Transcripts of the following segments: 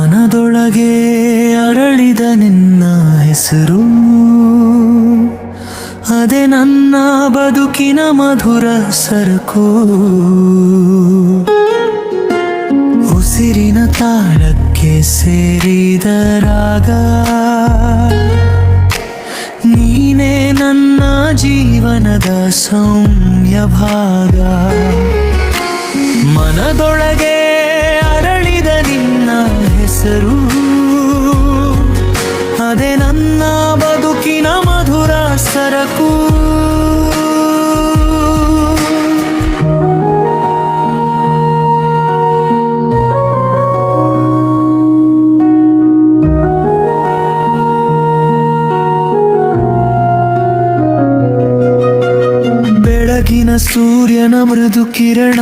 ಮನದೊಳಗೆ ಅರಳಿದ ನಿನ್ನ ಹೆಸರು. ಅದೇ ನನ್ನ ಬದುಕಿನ ಮಧುರ ಸರಕು. ಉಸಿರಿನ ತಾಳಕ್ಕೆ ಸೇರಿದ ರಾಗ. ನೀನೇ ನನ್ನ ಜೀವನದ ಸೌಮ್ಯ ಭಾಗ. ಮನದೊಳಗೆ ಹೆಸರು. ಅದೇ ನನ್ನ ಬದುಕಿನ ಮಧುರ ಸರಕು. ಬೆಳಗಿನ ಸೂರ್ಯನ ಮೃದು ಕಿರಣ,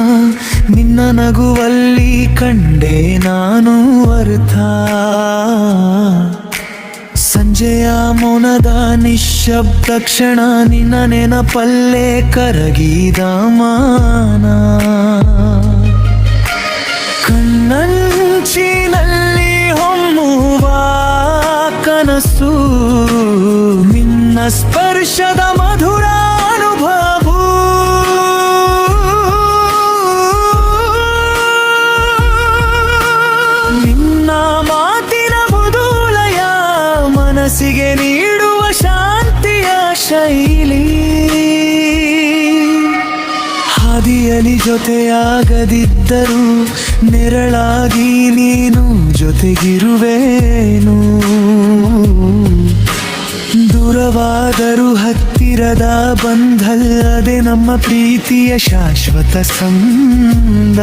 ನಿನ್ನ ನಗುವಲ್ಲಿ ಕಂಡೆ ನಾನು ಅರ್ಥ. ಸಂಜೆಯ ಮೌನದ ನಿಶಬ್ದ ಕ್ಷಣ, ನಿನ್ನ ನೆನಪಲ್ಲೆ ಕರಗಿದ ಮಾನ. ಕಣ್ಣಂಚಿನಲ್ಲಿ ಹೊಮ್ಮುವ ಕನಸು, ನಿನ್ನ ಸ್ಪರ್ಶದ ಮನಸ್ಸಿಗೆ ನೀಡುವ ಶಾಂತಿಯ ಶೈಲಿ. ಹಾದಿಯಲಿ ಜೊತೆಯಾಗದಿದ್ದರೂ ನೆರಳಾಗಿ ನೀನು ಜೊತೆಗಿರುವೇನು. ದೂರವಾದರೂ ಹತ್ತಿರದ ಬಂಧಲ್ಲದೆ ನಮ್ಮ ಪ್ರೀತಿಯ ಶಾಶ್ವತ ಸಂದ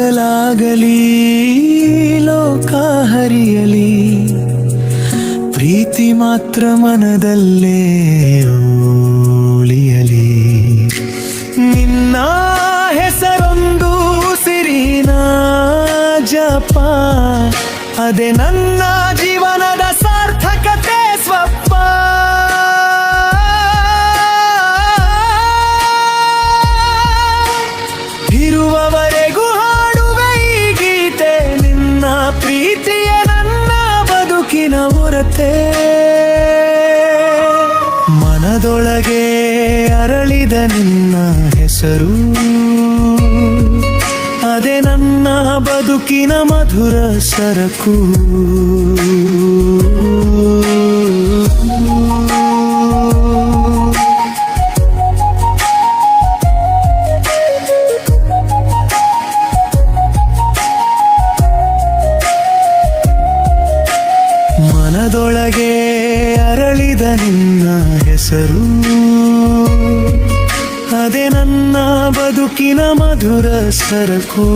ಬದಲಾಗಲಿ ಲೋಕ ಹರಿಯಲಿ. ಪ್ರೀತಿ ಮಾತ್ರ ಮನದಲ್ಲೇ ಉಳಿಯಲಿ. ನಿನ್ನ ಹೆಸರೊಂದು ಸಿರಿನ ಜಪ ಅದೇ ನನ್ನ ಮನದೊಳಗೆ ಅರಳಿದ ನಿನ್ನ ಹೆಸರು. ಅದೇ ನನ್ನ ಬದುಕಿನ ಮಧುರ ಸರಕು. ಮನದೊಳಗೆ ಅರಳಿದ ನಿನ್ನ ಹೆಸರು. ಅದೇ ನನ್ನ ಬದುಕಿನ ಮಧುರ ಸರಕು.